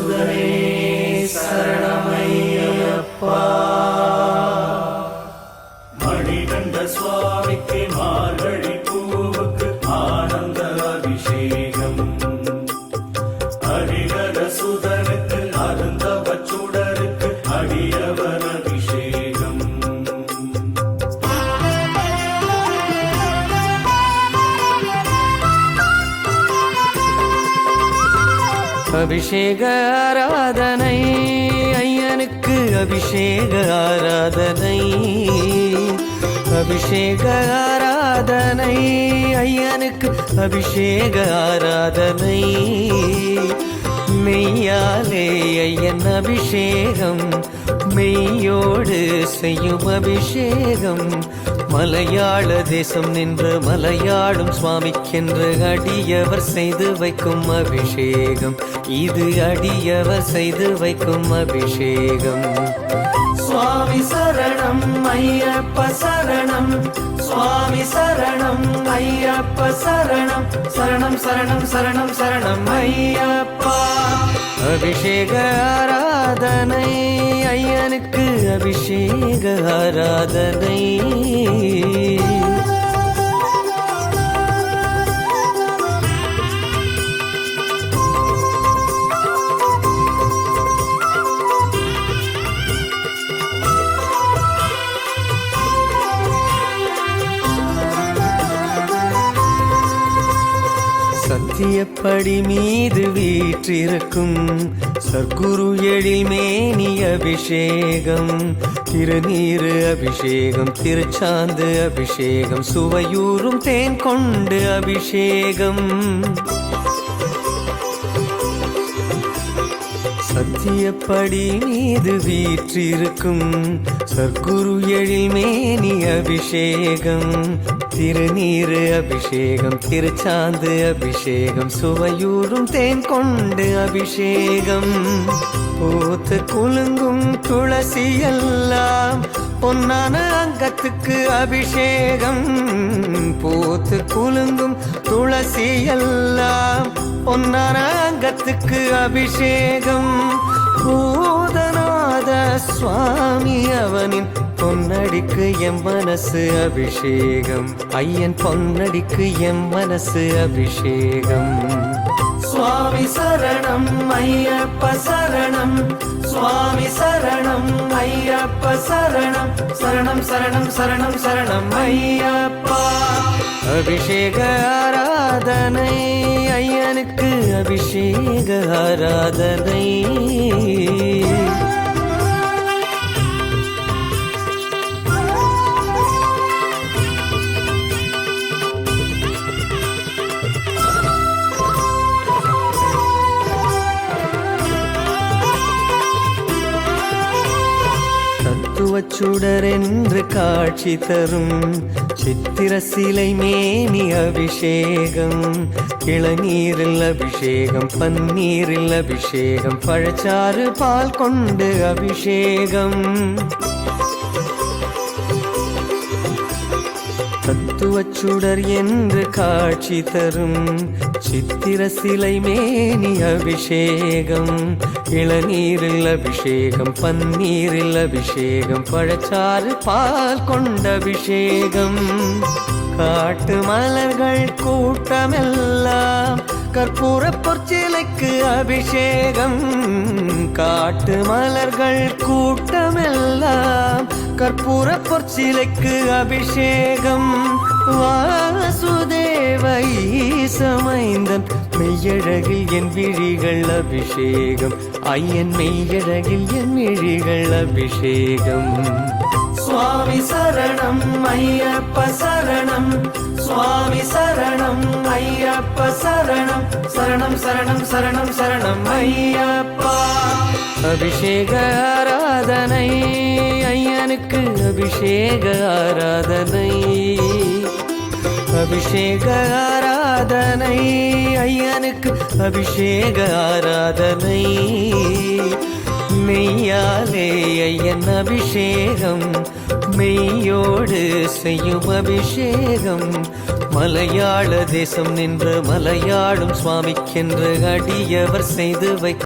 சுதனே சரணமையப்பா மணிகண்ட சுவாமிக்கு மார்கழி அபிஷேக ஆராதனை ஐயனுக்கு அபிஷேக ஆராதனை. அபிஷேக ஆராதனை ஐயனுக்கு அபிஷேக ஆராதனை. மெய்யாலே ஐயன் அபிஷேகம் மெய்யோடு செய்யும் அபிஷேகம். மலையாள தேசம் நின்று மலையாளும் சுவாமிக்கென்று அடியவர் செய்து வைக்கும் அபிஷேகம். இது அடியவர் செய்து வைக்கும் அபிஷேகம். சுவாமி சரணம் ஐயப்ப சரணம். சுவாமி சரணம் ஐயப்ப சரணம். சரணம் சரணம் சரணம் சரணம் ஐயப்பா. அபிஷேக ஆராதனை ஐயனுக்கு அபிஷேக ஆராதனை. சத்தியப்படி மீது வீற்றிருக்கும்? சர்க்குரு எழில் மேனி அபிஷேகம் திருநீரு அபிஷேகம் திருச்சாந்து அபிஷேகம் சுவையூறும் தேன் கொண்டு அபிஷேகம். சத்தியப்படி மீது வீற்றிருக்கும் சர்க்குரு எழில் மேனி அபிஷேகம் திருநீரு அபிஷேகம் திருச்சாந்து அபிஷேகம் சுவையூறும் தேன் கொண்டு அபிஷேகம். பூத்து குலுங்கும் துளசி எல்லாம் பொன்னான அங்கத்துக்கு அபிஷேகம். பூத்து குலுங்கும் துளசி எல்லாம் பொன்னான அங்கத்துக்கு அபிஷேகம். பூதநாத சுவாமி அவனின் பொன்னடிக்கு எம் மனசு அபிஷேகம். ஐயன் பொன்னடிக்கு எம் மனசு அபிஷேகம். சுவாமி சரணம் ஐயப்ப சரணம். சுவாமி சரணம். சரணம் சரணம் சரணம் சரணம் சரணம் ஐயப்பா. அபிஷேக ஆராதனை ஐயனுக்கு அபிஷேக ஆராதனை. உருவச்சுடரென்று காட்சி தரும். சித்திர சிலை மேனி அபிஷேகம். இளநீரில் அபிஷேகம் பன்னீரில் அபிஷேகம் பழச்சாறு பால் கொண்டு அபிஷேகம். உருவச்சுடர் என்று காட்சி தரும். சித்திர சிலை மேனி அபிஷேகம். இளநீரில் அபிஷேகம் பன்னீரில் அபிஷேகம் பழச்சாறு பால் கொண்ட அபிஷேகம். காட்டு மலர்கள் கூட்டமெல்லாம் கற்பூர பொற்சிலைக்கு அபிஷேகம். காட்டு மலர்கள் கூட்டமெல்லாம் கற்பூர பொற்சிலைக்கு அபிஷேகம். வாசுதேவ ஈசமைந்தன். மெய்யழகில் என் விழிகள் அபிஷேகம். ஐயன் மெய்யழகில் என் விழிகள் அபிஷேகம். சுவாமி சரணம் ஐயப்ப சரணம். சுவாமி சரணம் ஐயப்ப சரணம். சரணம் சரணம் சரணம் சரணம் ஐயப்பா. அபிஷேக ஆராதனை ஐயனுக்கு அபிஷேக ஆராதனை. அபிஷேக ஆராதனை. ஐயனுக்கு அபிஷேக ஆராதனை. மெய்யாலே ஐயன் அபிஷேகம். மெய்யோடு செய்யும் அபிஷேகம். மலையாள தேசம் நின்று மலையாளும் சுவாமிக்கென்று அடியவர் செய்து வை